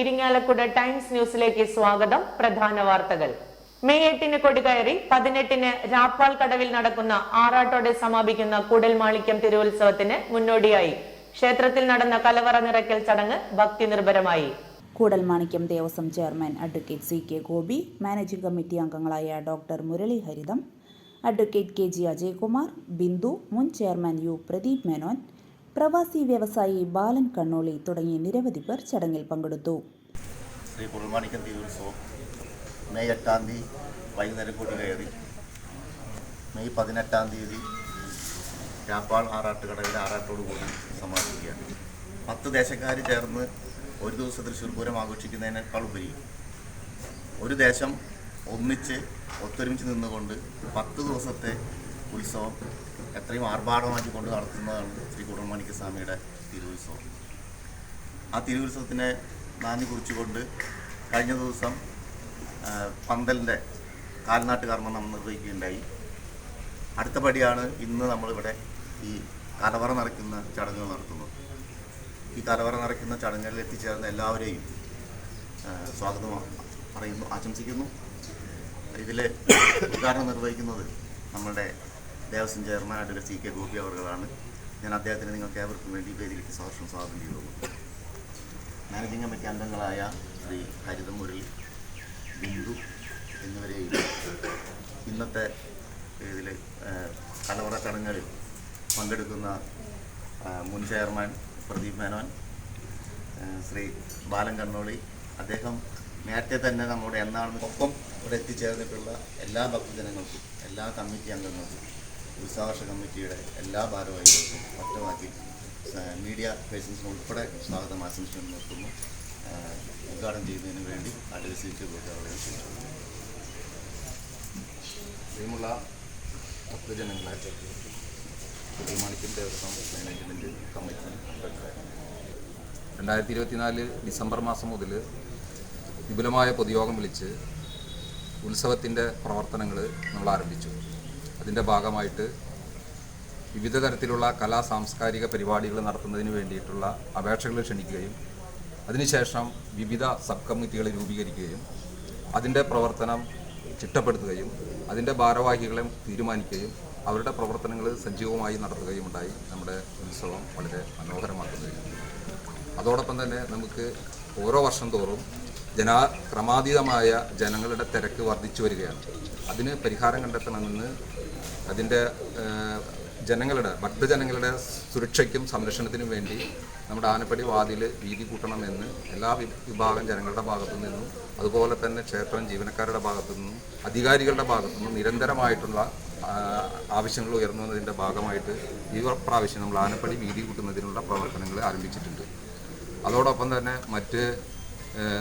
Irinjalakuda times ന്യൂസിലേക്ക് സ്വാഗതം. പ്രധാന വാർത്തകൾ. മെയ് എട്ടിന് കൊടികയറി പതിനെട്ടിന് രാപ്പാൽ കടവിൽ നടക്കുന്ന ആറാട്ടോടെ സമാപിക്കുന്ന കൂടൽമാണിക്യം തിരുവുത്സവത്തിന് മുന്നോടിയായി. ക്ഷേത്രത്തിൽ നടന്ന കലവറ നിറയ്ക്കൽ ചടങ്ങ് ഭക്തി നിർഭരമായി. Koodalmanikyam Devaswom chairman advocate C K Gopi managing committee അംഗങ്ങളായ doctor Murali Haritham advocate K G Ajaykumar Bindu മുൻ ചെയർമാൻ യു പ്രദീപ് മേനോൻ പ്രവാസി വ്യവസായി ബാലൻ കണ്ണോളി തുടങ്ങി നിരവധി പേർ ചടങ്ങിൽ പങ്കെടുത്തു. ശ്രീ കുർബാനിക്കൻ തീരുത്സവം മെയ് എട്ടാം തീയതി വൈകുന്നേരം കൂടി കയറി. മെയ് പതിനെട്ടാം തീയതി രാപ്പാൾ ആറാട്ടുകടയിൽ ആറാട്ടോട് കൂടി സമാപിക്കുകയാണ്. പത്ത് ദേശക്കാർ ചേർന്ന് ഒരു ദിവസം തൃശ്ശൂർ പൂരം ആഘോഷിക്കുന്നതിനേക്കാൾ ഉപരി ഒരു ദേശം ഒന്നിച്ച് ഒത്തൊരുമിച്ച് നിന്നുകൊണ്ട് പത്ത് ദിവസത്തെ ഉത്സവം എത്രയും ആർഭാടമാക്കി കൊണ്ട് നടത്തുന്നതാണ് ശ്രീ കുർബാനിക്ക സ്വാമിയുടെ തിരുവുത്സവം. ആ തിരുവുത്സവത്തിനെ നാഞ്ഞു കുറിച്ചുകൊണ്ട് കഴിഞ്ഞ ദിവസം പന്തലിന്റെ കാൽനാട്ട് കർമ്മം നമ്മൾ നിർവഹിക്കുകയുണ്ടായി. അടുത്ത പടിയാണ് ഇന്ന് നമ്മളിവിടെ ഈ കലവറ നിറയ്ക്കുന്ന ചടങ്ങുകൾ നടത്തുന്നത്. ഈ കലവറ നിറയ്ക്കുന്ന ചടങ്ങുകളിൽ എത്തിച്ചേർന്ന എല്ലാവരെയും സ്വാഗതം പറയുന്നു ആശംസിക്കുന്നു. ഇതിൽ ഉദ്ഘാടനം നിർവഹിക്കുന്നത് നമ്മളുടെ Devaswom advocate C K Gopi അവർകളാണ്. ഞാൻ അദ്ദേഹത്തിന് നിങ്ങൾക്ക് ഏവർക്കും വേണ്ടി വേദിയിലേക്ക് സഹർഷം സ്വാഗതം ചെയ്തു മാനേജിംഗ് കമ്മിറ്റി അംഗങ്ങളായ ശ്രീ ഹരിതമുരളി ബിന്ദു എന്നിവരെയും ഇന്നത്തെ ഇതിൽ കലവറ ചടങ്ങുകളിൽ പങ്കെടുക്കുന്ന മുൻ ചെയർമാൻ പ്രദീപ് മേനോൻ ശ്രീ ബാലൻ കണ്ണോളി അദ്ദേഹം നേരത്തെ തന്നെ നമ്മുടെ എന്നാണെന്ന് ഒപ്പം ഇവിടെ എത്തിച്ചേർന്നിട്ടുള്ള എല്ലാ ഭക്തജനങ്ങൾക്കും എല്ലാ കമ്മിറ്റി അംഗങ്ങൾക്കും ഉത്സാഹർഷ കമ്മിറ്റിയുടെ എല്ലാ ഭാരവാഹികൾക്കും ഒറ്റവാക്കി മീഡിയ പേഴ്സൺസിന് ഉൾപ്പെടെ സ്വാഗതം ആശംസിച്ചു നിർത്തുന്നു. ഉദ്ഘാടനം ചെയ്യുന്നതിന് വേണ്ടി അഡ്വൈസിക്ക് അവരെ പ്രിയമുള്ള ഭക്തജനങ്ങളെ കുട്ടിമാണിക്യം ദേവസ്വം മാനേജ്മെന്റ് കമ്മിറ്റി രണ്ടായിരത്തി ഇരുപത്തിനാല് ഡിസംബർ മാസം മുതൽ വിപുലമായ പൊതുയോഗം വിളിച്ച് ഉത്സവത്തിന്റെ പ്രവർത്തനങ്ങൾ നമ്മൾ ആരംഭിച്ചു. അതിന്റെ ഭാഗമായിട്ട് വിവിധ തരത്തിലുള്ള കലാ സാംസ്കാരിക പരിപാടികൾ നടത്തുന്നതിന് വേണ്ടിയിട്ടുള്ള അപേക്ഷകൾ ക്ഷണിക്കുകയും അതിനുശേഷം വിവിധ സബ് കമ്മിറ്റികൾ രൂപീകരിക്കുകയും അതിന്റെ പ്രവർത്തനം ചിട്ടപ്പെടുത്തുകയും അതിന്റെ ഭാരവാഹികളെ തീരുമാനിക്കുകയും അവരുടെ പ്രവർത്തനങ്ങൾ സജീവമായി നടത്തുകയും ഉണ്ടായി. നമ്മുടെ ഉത്സവം വളരെ മനോഹരമാക്കുകയും അതോടൊപ്പം തന്നെ നമുക്ക് ഓരോ വർഷം തോറും ജനാ ക്രമാതീതമായ ജനങ്ങളുടെ തിരക്ക് വർദ്ധിച്ചു വരികയാണ്. അതിന് പരിഹാരം കണ്ടെത്തണമെന്ന് അതിന്റെ ജനങ്ങളുടെ ഭക്തജനങ്ങളുടെ സുരക്ഷയ്ക്കും സംരക്ഷണത്തിനും വേണ്ടി നമ്മുടെ ആനപ്പടി വാതിൽ വീതി കൂട്ടണമെന്ന് എല്ലാ വിഭാഗം ജനങ്ങളുടെ ഭാഗത്തു നിന്നും അതുപോലെ തന്നെ ക്ഷേത്രം ജീവനക്കാരുടെ ഭാഗത്തു നിന്നും അധികാരികളുടെ ഭാഗത്തു നിന്നും നിരന്തരമായിട്ടുള്ള ആവശ്യങ്ങൾ ഉയർന്നു വന്നതിന്റെ ഭാഗമായിട്ട് ഈ പ്രാവശ്യം നമ്മൾ ആനപ്പടി വീതി കൂട്ടുന്നതിനുള്ള പ്രവർത്തനങ്ങൾ ആരംഭിച്ചിട്ടുണ്ട്. അതോടൊപ്പം തന്നെ മറ്റ്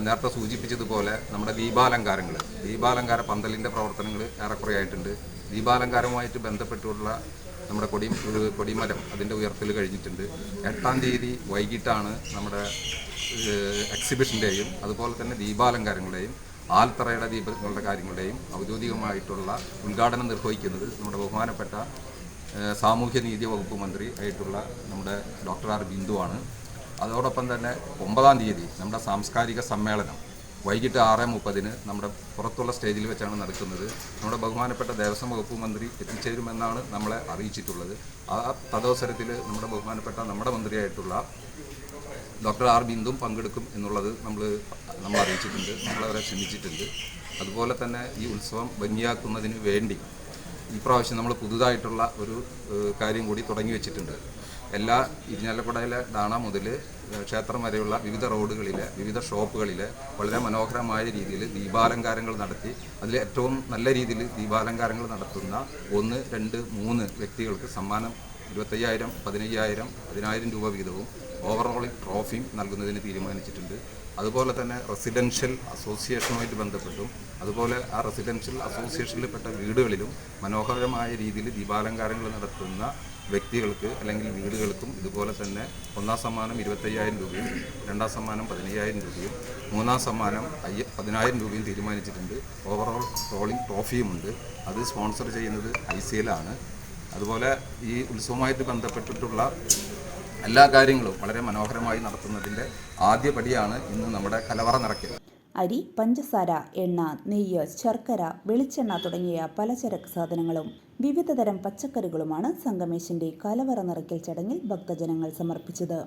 നേരത്തെ സൂചിപ്പിച്ചതുപോലെ നമ്മുടെ ദീപാലങ്കാരങ്ങൾ ദീപാലങ്കാര പന്തലിന്റെ പ്രവർത്തനങ്ങൾ ഏറെക്കുറെ ആയിട്ടുണ്ട് ദീപാലങ്കാരവുമായിട്ട് ബന്ധപ്പെട്ടുള്ള നമ്മുടെ കൊടി കൊടിമരം അതിന്റെ ഉയർത്തൽ കഴിഞ്ഞിട്ടുണ്ട്. എട്ടാം തീയതി വൈകിട്ടാണ് നമ്മുടെ എക്സിബിഷന്റെയും അതുപോലെ തന്നെ ദീപാലങ്കാരങ്ങളുടെയും ആൽത്തറയുടെ ദീപങ്ങളുടെ കാര്യങ്ങളുടെയും ഔദ്യോഗികമായിട്ടുള്ള ഉദ്ഘാടനം നിർവഹിക്കുന്നത് നമ്മുടെ ബഹുമാനപ്പെട്ട സാമൂഹ്യനീതി വകുപ്പ് മന്ത്രി ആയിട്ടുള്ള നമ്മുടെ ഡോക്ടർ ആർ ബിന്ദുവാണ്. അതോടൊപ്പം തന്നെ ഒമ്പതാം തീയതി നമ്മുടെ സാംസ്കാരിക സമ്മേളനം വൈകിട്ട് ആറ് മുപ്പതിന് നമ്മുടെ പുറത്തുള്ള സ്റ്റേജിൽ വെച്ചാണ് നടക്കുന്നത്. നമ്മുടെ ബഹുമാനപ്പെട്ട ദേവസ്വം വകുപ്പ് മന്ത്രി എത്തിച്ചേരുമെന്നാണ് നമ്മളെ അറിയിച്ചിട്ടുള്ളത്. ആ തദവസരത്തിൽ നമ്മുടെ ബഹുമാനപ്പെട്ട നമ്മുടെ മന്ത്രിയായിട്ടുള്ള ഡോക്ടർ ആർ ബിന്ദും പങ്കെടുക്കും എന്നുള്ളത് നമ്മൾ നമ്മൾ അറിയിച്ചിട്ടുണ്ട്. നമ്മളവരെ ക്ഷണിച്ചിട്ടുണ്ട്. അതുപോലെ തന്നെ ഈ ഉത്സവം ഭംഗിയാക്കുന്നതിന് വേണ്ടി ഈ പ്രാവശ്യം നമ്മൾ പുതുതായിട്ടുള്ള ഒരു കാര്യം കൂടി തുടങ്ങി വെച്ചിട്ടുണ്ട്. എല്ലാ ഇരിഞ്ഞാലക്കുടയിലെ ഡാണ മുതൽ ക്ഷേത്രം വരെയുള്ള വിവിധ റോഡുകളിലെ വിവിധ ഷോപ്പുകളിലെ വളരെ മനോഹരമായ രീതിയിൽ ദീപാലങ്കാരങ്ങൾ നടത്തി. അതിൽ ഏറ്റവും നല്ല രീതിയിൽ ദീപാലങ്കാരങ്ങൾ നടത്തുന്ന ഒന്ന് രണ്ട് മൂന്ന് വ്യക്തികൾക്ക് സമ്മാനം ഇരുപത്തയ്യായിരം പതിനയ്യായിരം പതിനായിരം രൂപ വീതവും ഓവറോൾ ട്രോഫിയും നൽകുന്നതിന് തീരുമാനിച്ചിട്ടുണ്ട്. അതുപോലെ തന്നെ റെസിഡൻഷ്യൽ അസോസിയേഷനുമായിട്ട് ബന്ധപ്പെട്ടും. അതുപോലെ ആ റെസിഡൻഷ്യൽ അസോസിയേഷനിൽപ്പെട്ട വീടുകളിലും മനോഹരമായ രീതിയിൽ ദീപാലങ്കാരങ്ങൾ നടത്തുന്ന വ്യക്തികൾക്ക് അല്ലെങ്കിൽ വീടുകൾക്കും ഇതുപോലെ തന്നെ ഒന്നാം സമ്മാനം ഇരുപത്തയ്യായിരം രൂപയും രണ്ടാം സമ്മാനം പതിനയ്യായിരം രൂപയും മൂന്നാം സമ്മാനം അയ്യ പതിനായിരം രൂപയും തീരുമാനിച്ചിട്ടുണ്ട്. ഓവറോൾ റോളിംഗ് ട്രോഫിയുമുണ്ട് അത് സ്പോൺസർ ചെയ്യുന്നത് ഐ സി എല്ലാണ് അതുപോലെ ഈ ഉത്സവമായിട്ട് ബന്ധപ്പെട്ടിട്ടുള്ള എല്ലാ കാര്യങ്ങളും വളരെ മനോഹരമായി നടത്തുന്നതിന്റെ ആദ്യപടിയാണ് ഇന്ന് നമ്മുടെ കലവറ നിറയ്ക്കുന്നത് അരി പഞ്ചസാര എണ്ണ നെയ്യ് ശർക്കര വെളിച്ചെണ്ണ തുടങ്ങിയ പലചരക്ക് സാധനങ്ങളും വിവിധതരം പച്ചക്കറികളുമാണ് സംഗമേശന്റെ കലവറ നിറയ്ക്കൽ ചടങ്ങിൽ ഭക്തജനങ്ങൾ സമർപ്പിച്ചത്.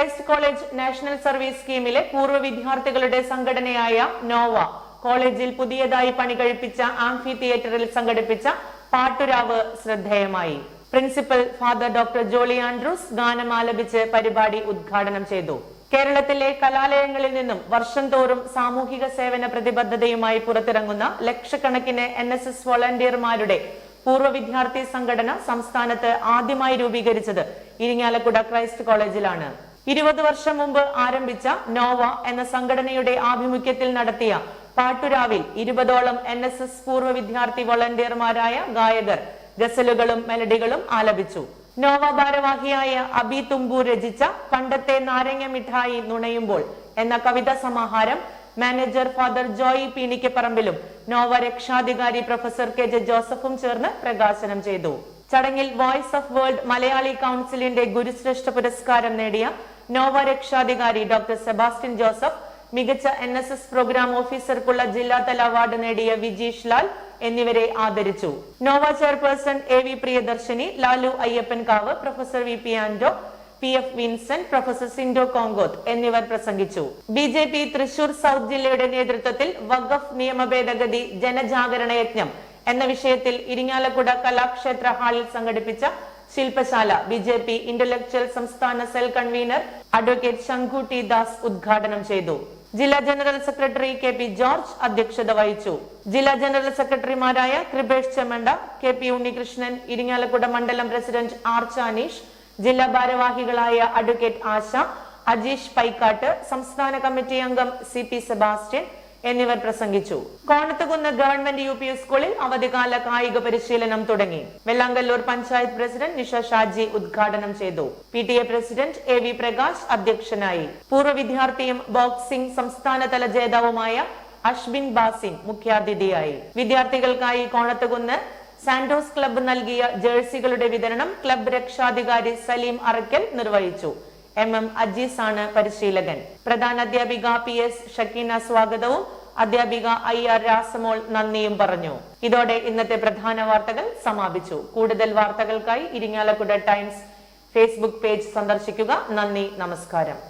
ക്രൈസ്റ്റ് കോളേജ് നാഷണൽ സർവീസ് സ്കീമിലെ പൂർവ വിദ്യാർത്ഥികളുടെ സംഘടനയായ നോവ. കോളേജിൽ പുതിയതായി പണി കഴിപ്പിച്ച ആംഫി തിയേറ്ററിൽ സംഘടിപ്പിച്ച പാട്ടുരാവ് ശ്രദ്ധേയമായി. Principal father doctor Jolly Andrews ഗാനം ആലപിച്ച് പരിപാടി ഉദ്ഘാടനം ചെയ്തു. കേരളത്തിലെ കലാലയങ്ങളിൽ നിന്നും വർഷം തോറും സാമൂഹിക സേവന പ്രതിബദ്ധതയുമായി പുറത്തിറങ്ങുന്ന ലക്ഷക്കണക്കിന് എൻ എസ് എസ് വോളണ്ടിയർമാരുടെ പൂർവ വിദ്യാർത്ഥി സംഘടന സംസ്ഥാനത്ത് ആദ്യമായി രൂപീകരിച്ചത് ഇരിങ്ങാലക്കുട ക്രൈസ്റ്റ് കോളേജിലാണ്. ഇരുപത് വർഷം മുമ്പ് ആരംഭിച്ച നോവ എന്ന സംഘടനയുടെ ആഭിമുഖ്യത്തിൽ നടത്തിയ പാട്ടുരാവിൽ ഇരുപതോളം എൻ എസ് എസ് പൂർവ വിദ്യാർത്ഥി വോളണ്ടിയർമാരായ ഗായകർ ഗസലുകളും മെലഡികളും ആലപിച്ചു. നോവ ഭാരവാഹിയായ അബി തുമ്പൂർ രചിച്ച പണ്ടത്തെ നാരങ്ങ മിഠായി നുണയുമ്പോൾ എന്ന കവിതാ സമാഹാരം മാനേജർ ഫാദർ ജോയി പീണിക്കപ്പറമ്പിലും നോവ രക്ഷാധികാരി പ്രൊഫസർ കെ ജെ ജോസഫും ചേർന്ന് പ്രകാശനം ചെയ്തു. ചടങ്ങിൽ വോയിസ് ഓഫ് വേൾഡ് മലയാളി കൗൺസിലിന്റെ ഗുരുശ്രേഷ്ഠ പുരസ്കാരം നേടിയ നോവ രക്ഷാധികാരി ഡോക്ടർ സെബാസ്റ്റ്യൻ ജോസഫ് മികച്ച എൻ എസ് എസ് പ്രോഗ്രാം ഓഫീസർക്കുള്ള ജില്ലാതല അവാർഡ് നേടിയ വിജീഷ് ലാൽ എന്നിവരെ ആദരിച്ചു. Nova chairperson A V Priyadarshini Lalu Ayyappankavu professor V P Ando P F Vincent professor Sindo Konkoth എന്നിവർ പ്രസംഗിച്ചു. B J P Thrissur south ജില്ലയുടെ നേതൃത്വത്തിൽ വഖഫ് നിയമ ഭേദഗതി ജനജാഗരണ യജ്ഞം എന്ന വിഷയത്തിൽ ഇരിങ്ങാലക്കുട കലാക്ഷേത്ര ഹാളിൽ സംഘടിപ്പിച്ച ശില്പശാല. ബി ജെ പി ഇന്റലക്ച്വൽ സംസ്ഥാന cell convener advocate Shankhu T Das ഉദ്ഘാടനം ചെയ്തു. ജില്ലാ general secretary K P George അധ്യക്ഷത വഹിച്ചു. ജില്ലാ ജനറൽ സെക്രട്ടറിമാരായ കൃപേഷ് ചെമ്മണ്ട കെ പി ഉണ്ണികൃഷ്ണൻ ഇരിങ്ങാലക്കുട മണ്ഡലം പ്രസിഡന്റ് ആർ ചാനീഷ് ജില്ലാ ഭാരവാഹികളായ അഡ്വക്കേറ്റ് ആശ അജീഷ് പൈക്കാട്ട് സംസ്ഥാന കമ്മിറ്റി അംഗം സി പി സെബാസ്റ്റ്യൻ എന്നിവർ പ്രസംഗിച്ചു. കോണത്തുകുന്ന് ഗവൺമെന്റ് യു പി സ്കൂളിൽ അവധികാല കായിക പരിശീലനം തുടങ്ങി. വെള്ളാങ്കല്ലൂർ പഞ്ചായത്ത് പ്രസിഡന്റ് നിഷ ഷാജി ഉദ്ഘാടനം ചെയ്തു. P T A president A V Prakash അധ്യക്ഷനായി. പൂർവ വിദ്യാർത്ഥിയും ബോക്സിംഗ് സംസ്ഥാനതല ജേതാവുമായ അശ്വിൻ ബാസിൻ മുഖ്യാതിഥിയായി. വിദ്യാർത്ഥികൾക്കായി കോണത്തുകുന്ന് സാന്റോസ് ക്ലബ്ബ് നൽകിയ ജേഴ്സികളുടെ വിതരണം ക്ലബ്ബ് രക്ഷാധികാരി സലീം അറക്കൽ നിർവഹിച്ചു. എം എം അജീസ് ആണ് പരിശീലകൻ. പ്രധാന അധ്യാപിക പി എസ് ഷക്കീന സ്വാഗതവും അധ്യാപിക ഐ ആർ രാസമോൾ നന്ദിയും പറഞ്ഞു. ഇതോടെ ഇന്നത്തെ പ്രധാന വാർത്തകൾ സമാപിച്ചു. കൂടുതൽ വാർത്തകൾക്കായി ഇരിങ്ങാലക്കുട ടൈംസ് ഫേസ്ബുക്ക് പേജ് സന്ദർശിക്കുക. നന്ദി നമസ്കാരം.